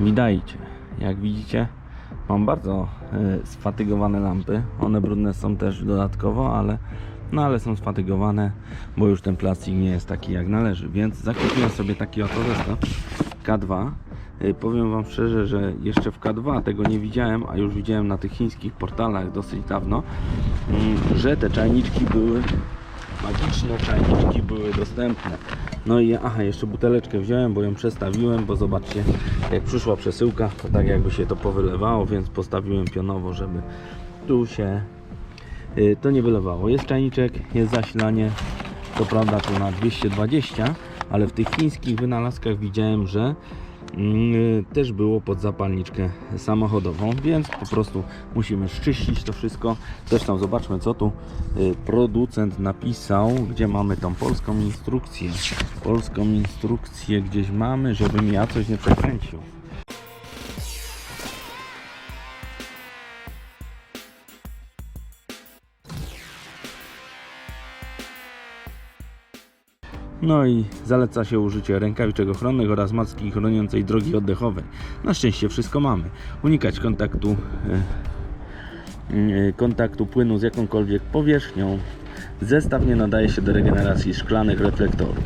Witajcie. Jak widzicie, mam bardzo e, sfatygowane lampy. One brudne są też dodatkowo, ale no ale są sfatygowane, bo już ten plastik nie jest taki jak należy. Więc zakupiłem sobie taki oto zestaw K2. E, Powiem Wam szczerze, że jeszcze w K2 tego nie widziałem, a już widziałem na tych chińskich portalach dosyć dawno, mm, że te czajniczki były magiczne czajniczki były dostępne. No i aha, jeszcze buteleczkę wziąłem, bo ją przestawiłem, bo zobaczcie, jak przyszła przesyłka, to tak jakby się to powylewało, więc postawiłem pionowo, żeby tu się y, to nie wylewało. Jest czajniczek, jest zasilanie, to prawda tu na 220, ale w tych chińskich wynalazkach widziałem, że też było pod zapalniczkę samochodową, więc po prostu musimy szczyścić to wszystko. Zresztą zobaczmy co tu y, producent napisał, gdzie mamy tą polską instrukcję. Polską instrukcję gdzieś mamy, żebym ja coś nie przekręcił. No i zaleca się użycie rękawiczek ochronnych oraz maski chroniącej drogi oddechowej. Na szczęście wszystko mamy. Unikać kontaktu, e, e, kontaktu płynu z jakąkolwiek powierzchnią. Zestaw nie nadaje się do regeneracji szklanych reflektorów.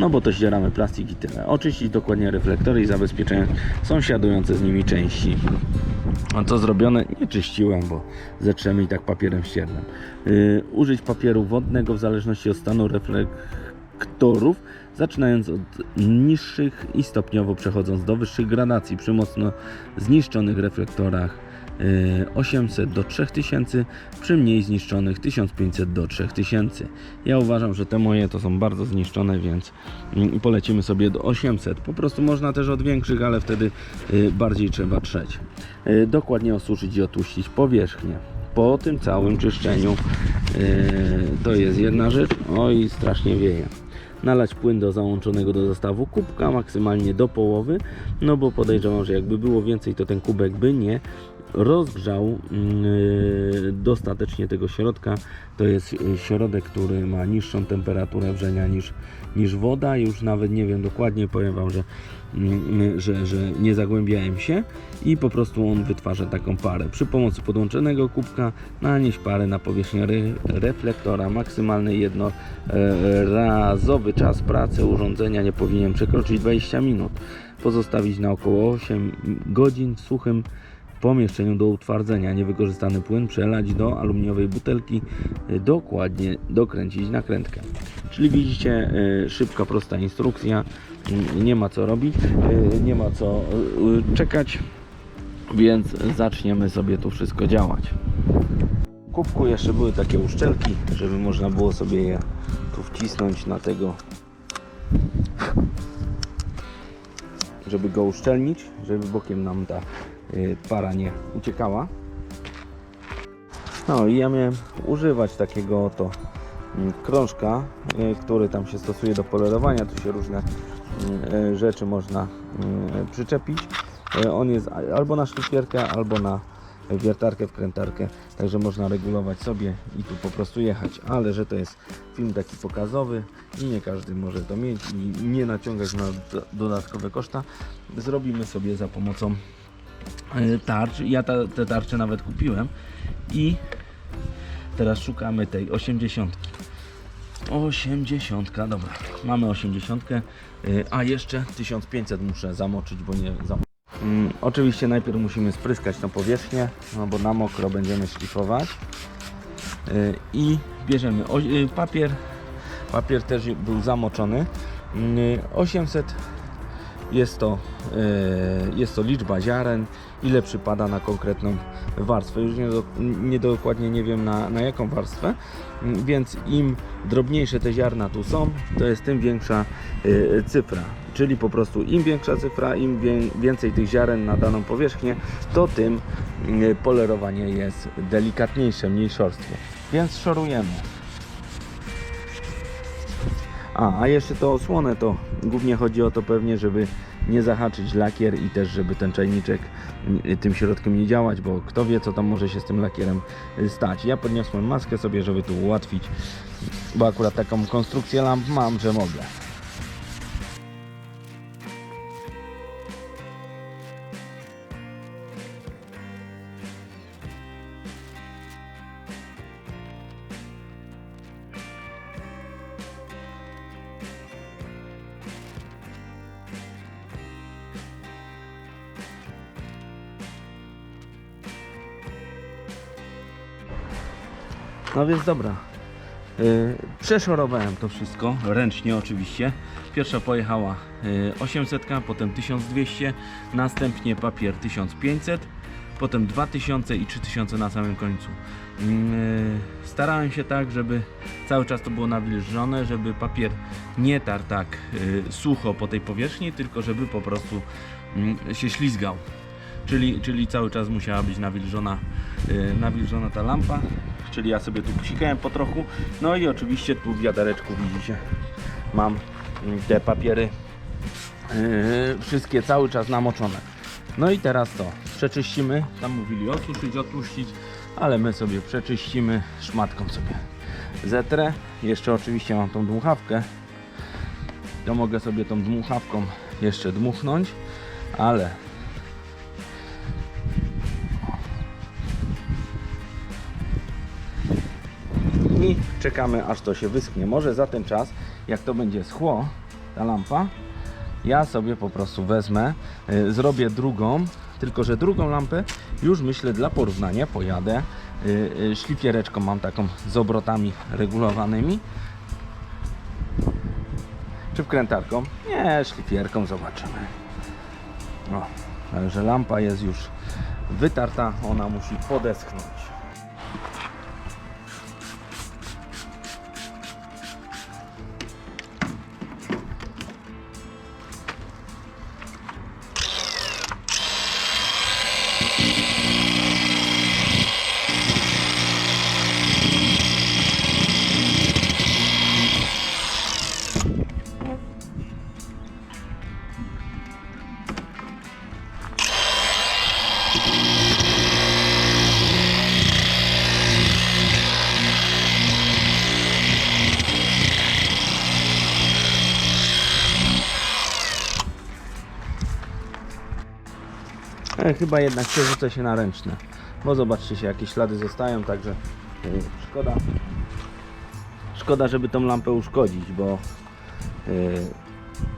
No bo to ścieramy plastik i tyle. Oczyścić dokładnie reflektory i zabezpieczając sąsiadujące z nimi części. A co zrobione? Nie czyściłem, bo zetrzemy i tak papierem ściernym. Yy, użyć papieru wodnego w zależności od stanu reflektorów, zaczynając od niższych i stopniowo przechodząc do wyższych gradacji przy mocno zniszczonych reflektorach. yy, 800 do 3000, przy mniej zniszczonych 1500 do 3000. Ja uważam, że te moje to są bardzo zniszczone, więc mm, polecimy sobie do 800. Po prostu można też od większych, ale wtedy yy, bardziej trzeba trzeć. Yy, Dokładnie osuszyć i otłuścić powierzchnię. Po tym całym czyszczeniu to jest jedna rzecz. Oj, strasznie wieje nalać płyn do załączonego do zestawu kubka, maksymalnie do połowy, no bo podejrzewam, że jakby było więcej, to ten kubek by nie rozgrzał yy, dostatecznie tego środka. To jest yy, środek, który ma niższą temperaturę wrzenia niż, niż woda. Już nawet nie wiem dokładnie, powiem Wam, że, yy, że, że nie zagłębiałem się i po prostu on wytwarza taką parę. Przy pomocy podłączonego kubka nanieść parę na powierzchnię re, reflektora. Maksymalny jednorazowy czas pracy urządzenia nie powinien przekroczyć 20 minut. Pozostawić na około 8 godzin w suchym pomieszczeniu do utwardzenia. Niewykorzystany płyn przelać do aluminiowej butelki, y, dokładnie dokręcić nakrętkę. Czyli widzicie, y, szybka, prosta instrukcja, y, nie ma co robić, nie ma co czekać, więc zaczniemy sobie tu wszystko działać. W kubku jeszcze były takie uszczelki, żeby można było sobie je tu wcisnąć na tego żeby go uszczelnić, żeby bokiem nam ta para nie uciekała. No i ja miałem używać takiego oto mm, krążka, y, który tam się stosuje do polerowania. Tu się różne y, rzeczy można y, przyczepić. Y, On jest albo na szlifierkę, albo na wiertarkę, wkrętarkę, także można regulować sobie i tu po prostu jechać, ale że to jest film taki pokazowy i nie każdy może to mieć i nie naciągać na do- dodatkowe koszta, zrobimy sobie za pomocą tarcz. Ja ta, te tarcze nawet kupiłem. I teraz szukamy tej 80. 80, dobra, mamy 80, y, a jeszcze 1500 muszę zamoczyć, bo nie zam... mm, Oczywiście najpierw musimy spryskać tą powierzchnię, no bo na mokro będziemy szlifować. Y, i bierzemy o, y, papier, papier też był zamoczony, Y, 800 jest to, y, jest to liczba ziaren, ile przypada na konkretną warstwę. Już nie, do, nie wiem na, na jaką warstwę, mm, więc im drobniejsze te ziarna tu są, to jest tym większa y, cyfra. Czyli po prostu im większa cyfra, im wię- więcej tych ziaren na daną powierzchnię, to tym y, polerowanie jest delikatniejsze, mniej szorstkie. Więc szorujemy. A, a jeszcze to osłonę, to głównie chodzi o to pewnie, żeby nie zahaczyć lakier i też, żeby ten czajniczek tym środkiem nie działać, bo kto wie, co tam może się z tym lakierem y, stać. Ja podniosłem maskę sobie, żeby tu ułatwić, bo akurat taką konstrukcję lamp mam, że mogę. No więc dobra. Yy, przeszorowałem to wszystko, ręcznie oczywiście. Pierwsza pojechała yy, 800, potem 1200, następnie papier 1500, potem 2000 i 3000 na samym końcu. Yy, starałem się tak, żeby cały czas to było nawilżone, żeby papier nie tarł tak sucho po tej powierzchni, tylko żeby po prostu yy, się ślizgał. Czyli, czyli cały czas musiała być nawilżona, nawilżona ta lampa. Czyli ja sobie tu psikałem po trochu. No i oczywiście tu w wiadereczku widzicie mam mm, te papiery yy, wszystkie cały czas namoczone. No i teraz to przeczyścimy. Tam mówili osuszyć, otłuścić, ale my sobie przeczyścimy szmatką sobie. Zetrę. Jeszcze oczywiście mam tą dmuchawkę. To mogę sobie tą dmuchawką jeszcze dmuchnąć, ale i czekamy aż to się wyschnie. Może za ten czas, jak to będzie schło, ta lampa, ja sobie po prostu wezmę, y, zrobię drugą, tylko że drugą lampę już myślę dla porównania pojadę y, y, szlifiereczką, mam taką z obrotami regulowanymi. Czy wkrętarką? Nie, szlifierką zobaczymy. O, także lampa jest już wytarta, ona musi podeschnąć. E, chyba jednak przerzucę się na ręczne. Bo zobaczcie się, jakie ślady zostają, także e, szkoda. Szkoda, żeby tą lampę uszkodzić, bo e,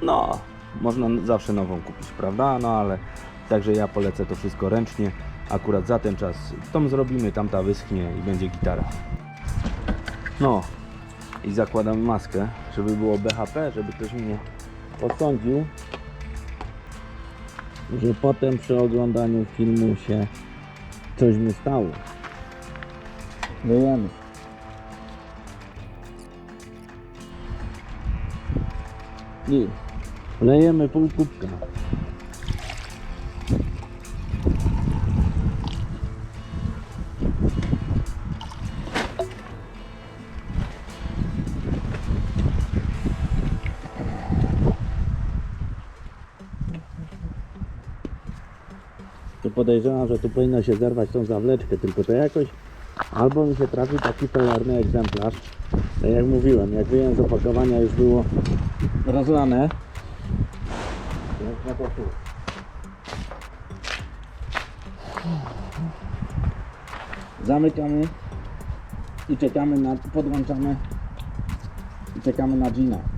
no, można zawsze nową kupić, prawda? No ale także ja polecę to wszystko ręcznie. Akurat za ten czas tą zrobimy, tamta wyschnie i będzie gitara. No i zakładam maskę, żeby było BHP, żeby ktoś mnie osądził, że potem przy oglądaniu filmu się coś mi stało. Wyjemy. I lejemy pół kubka. Podejrzewam, że tu powinno się zerwać tą zawleczkę, tylko to jakoś albo mi się trafi taki pelarny egzemplarz. Tak jak mówiłem, jak wyjąłem z opakowania już było rozlane. Zamykamy i czekamy na, podłączamy i czekamy na Gina.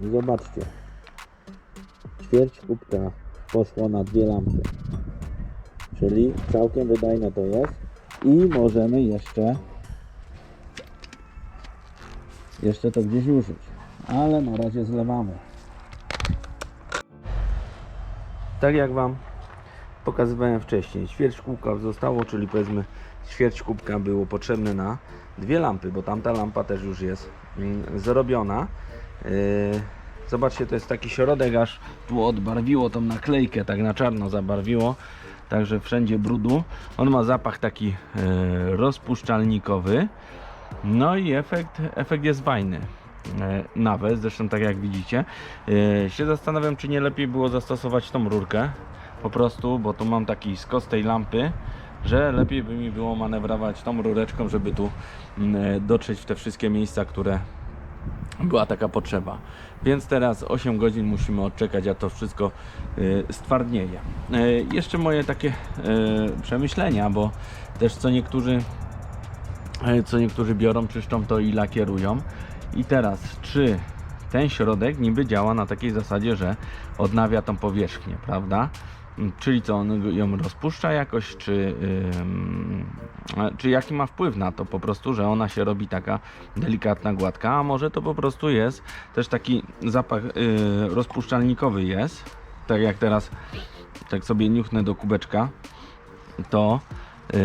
i zobaczcie. Ćwierć kubka poszło na dwie lampy. Czyli całkiem wydajne to jest. I możemy jeszcze jeszcze to gdzieś użyć. Ale na razie zlewamy. Tak jak Wam pokazywałem wcześniej, ćwierć kubka zostało, czyli powiedzmy ćwierć kubka było potrzebne na dwie lampy, bo tamta lampa też już jest mm, zrobiona. Yy, Zobaczcie, to jest taki środek, aż tu odbarwiło tą naklejkę, tak na czarno zabarwiło, także wszędzie brudu. On ma zapach taki yy, rozpuszczalnikowy, no i efekt, efekt jest fajny. E, Nawet, zresztą tak jak widzicie, się zastanawiam, czy nie lepiej było zastosować tą rurkę, po prostu, bo tu mam taki skos tej lampy, że lepiej by mi było manewrować tą rureczką, żeby tu dotrzeć w te wszystkie miejsca, które była taka potrzeba. Więc teraz 8 godzin musimy odczekać, a to wszystko y, stwardnieje. Y, jeszcze moje takie y, przemyślenia, bo też co niektórzy co niektórzy biorą, czyszczą to i lakierują. I teraz, czy ten środek niby działa na takiej zasadzie, że odnawia tą powierzchnię, prawda? Czyli co, on ją rozpuszcza jakoś, czy, a- czy jaki ma wpływ na to po prostu, że ona się robi taka delikatna, gładka, a może to po prostu jest też taki zapach y, rozpuszczalnikowy jest, tak jak teraz, tak sobie niuchnę do kubeczka, to yy,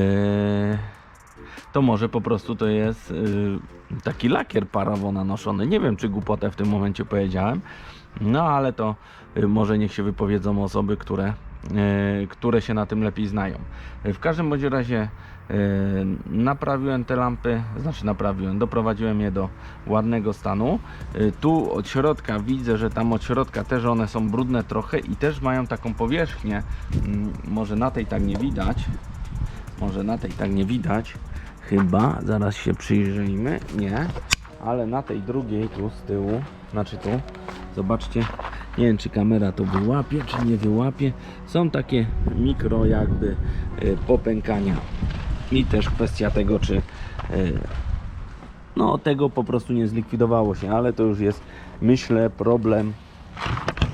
to może po prostu to jest y, taki lakier parawo nanoszony. Nie wiem, czy głupotę w tym momencie powiedziałem, no ale to y, może niech się wypowiedzą osoby, które, które się na tym lepiej znają. W każdym bądź razie y, naprawiłem te lampy, znaczy naprawiłem, doprowadziłem je do ładnego stanu. Y, Tu od środka widzę, że tam od środka też one są brudne trochę i też mają taką powierzchnię, mm, może na tej tak nie widać, może na tej tak nie widać, chyba, zaraz się przyjrzyjmy, nie, ale na tej drugiej tu z tyłu, znaczy tu, zobaczcie, nie wiem czy kamera to wyłapie, czy nie wyłapie, są takie mikro jakby y, popękania. I też kwestia tego, czy y, no tego po prostu nie zlikwidowało się, ale to już jest myślę problem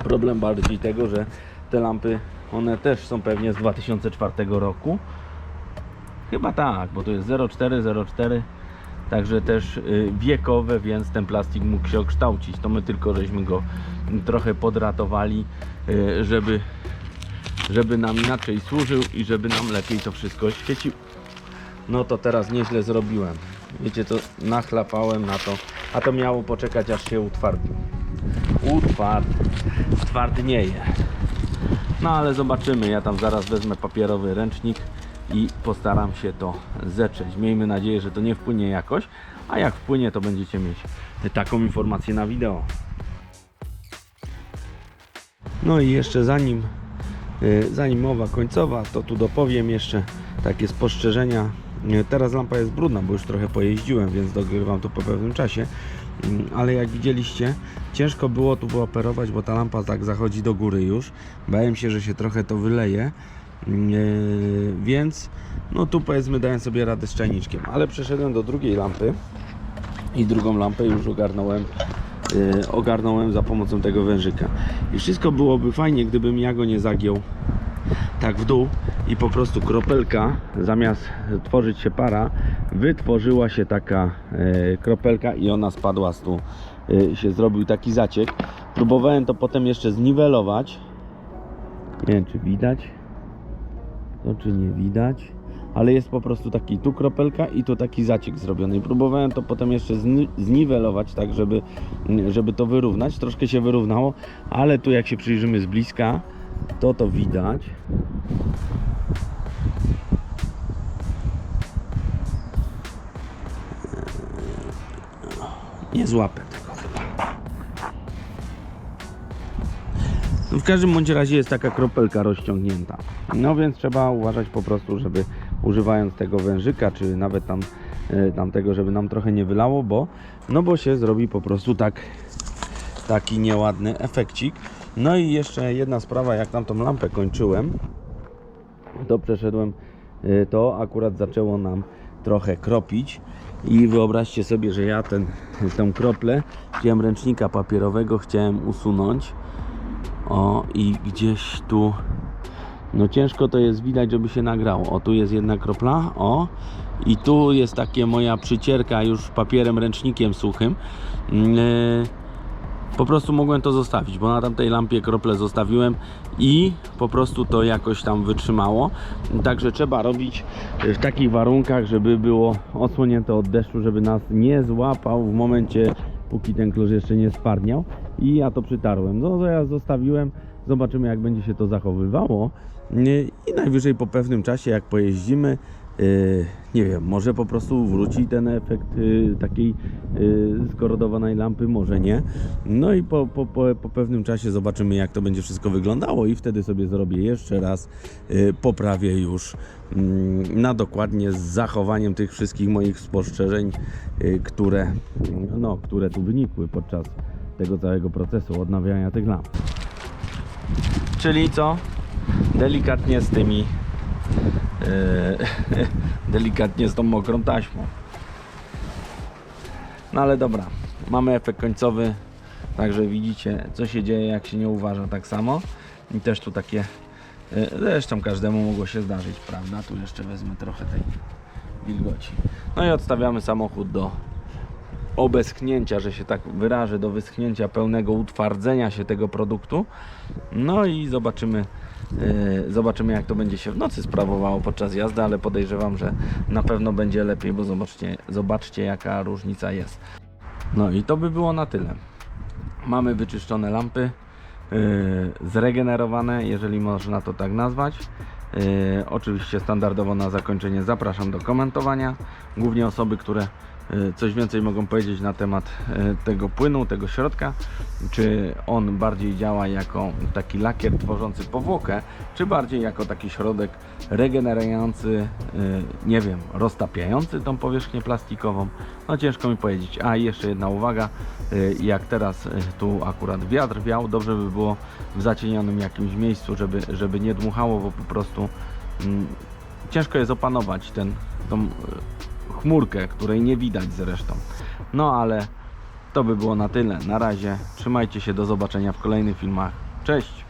problem bardziej tego, że te lampy one też są pewnie z 2004 roku. Chyba tak, bo to jest 0404 także też y, wiekowe, więc ten plastik mógł się okształcić. To my tylko żeśmy go trochę podratowali y, żeby żeby nam inaczej służył i żeby nam lepiej to wszystko świeciło no to teraz nieźle zrobiłem. Wiecie to nachlapałem na to a to miało poczekać aż się utwardni utward twardnieje no ale zobaczymy. Ja tam zaraz wezmę papierowy ręcznik i postaram się to zetrzeć miejmy nadzieję, że to nie wpłynie jakoś a jak wpłynie to będziecie mieć taką informację na wideo no i jeszcze zanim y, zanim mowa końcowa, to tu dopowiem jeszcze takie spostrzeżenia. Y, Teraz lampa jest brudna, bo już trochę pojeździłem, więc dogrywam to po pewnym czasie. Mm, Ale jak widzieliście, ciężko było tu wyoperować, bo ta lampa tak zachodzi do góry już. Bałem się, że się trochę to wyleje. Więc no tu powiedzmy dałem sobie radę z czajniczkiem, ale przeszedłem do drugiej lampy i drugą lampę już ogarnąłem yy, ogarnąłem za pomocą tego wężyka. I wszystko byłoby fajnie gdybym ja go nie zagiął tak w dół i po prostu kropelka zamiast tworzyć się para wytworzyła się taka e, kropelka i ona spadła z tu. E, się zrobił taki zaciek. Próbowałem to potem jeszcze zniwelować. Nie wiem czy widać to czy nie widać ale jest po prostu taki tu kropelka i tu taki zaciek zrobiony. I próbowałem to potem jeszcze zni- zniwelować tak żeby, żeby to wyrównać. Troszkę się wyrównało ale tu jak się przyjrzymy z bliska to to widać. Nie złapę w każdym bądź razie jest taka kropelka rozciągnięta. No więc trzeba uważać po prostu żeby używając tego wężyka czy nawet tam e, tamtego żeby nam trochę nie wylało bo no bo się zrobi po prostu tak taki nieładny efekcik. No i jeszcze jedna sprawa jak tam tą lampę kończyłem to przeszedłem y, to akurat zaczęło nam trochę kropić. I wyobraźcie sobie, że ja ten, tą kroplę wziąłem ręcznika papierowego, chciałem usunąć. O, i gdzieś tu, no ciężko to jest widać, żeby się nagrało. O, tu jest jedna kropla, o. I tu jest takie moja przycierka już papierem, ręcznikiem suchym. Yy, po prostu mogłem to zostawić, bo na tamtej lampie krople zostawiłem i po prostu to jakoś tam wytrzymało. Także trzeba robić w takich warunkach, żeby było odsłonięte od deszczu, żeby nas nie złapał w momencie, póki ten klosz jeszcze nie sparniał. I ja to przytarłem. No ja zostawiłem, zobaczymy jak będzie się to zachowywało. I najwyżej po pewnym czasie, jak pojeździmy, Yy, nie wiem, może po prostu wróci ten efekt yy, takiej yy, skorodowanej lampy, może nie. No i po, po, po, pewnym czasie zobaczymy, jak to będzie wszystko wyglądało, i wtedy sobie zrobię jeszcze raz, poprawię już mm, na dokładnie z zachowaniem tych wszystkich moich spostrzeżeń, które, no, które tu wynikły podczas tego całego procesu odnawiania tych lamp. Czyli co? Delikatnie z tymi e, delikatnie z tą mokrą taśmą. No ale dobra, mamy efekt końcowy, także widzicie co się dzieje jak się nie uważa tak samo. I też tu takie, e, zresztą każdemu mogło się zdarzyć, prawda? Tu jeszcze wezmę trochę tej wilgoci. No i odstawiamy samochód do obeschnięcia, że się tak wyrażę, do wyschnięcia pełnego utwardzenia się tego produktu. No i zobaczymy, e, zobaczymy jak to będzie się w nocy sprawowało podczas jazdy, ale podejrzewam, że na pewno będzie lepiej, bo zobaczcie, zobaczcie jaka różnica jest. No i to by było na tyle. Mamy wyczyszczone lampy, yy, zregenerowane, jeżeli można to tak nazwać. Yy, oczywiście standardowo na zakończenie zapraszam do komentowania. Głównie osoby, które coś więcej mogą powiedzieć na temat yy, tego płynu, tego środka. Czy on bardziej działa jako taki lakier tworzący powłokę, czy bardziej jako taki środek regenerujący, yy, nie wiem, roztapiający tą powierzchnię plastikową. No ciężko mi powiedzieć. A jeszcze jedna uwaga, jak teraz tu akurat wiatr wiał, dobrze by było w zacienionym jakimś miejscu, żeby, żeby nie dmuchało, bo po prostu mm, ciężko jest opanować ten, tą chmurkę, której nie widać zresztą. No ale to by było na tyle. Na razie trzymajcie się, do zobaczenia w kolejnych filmach. Cześć!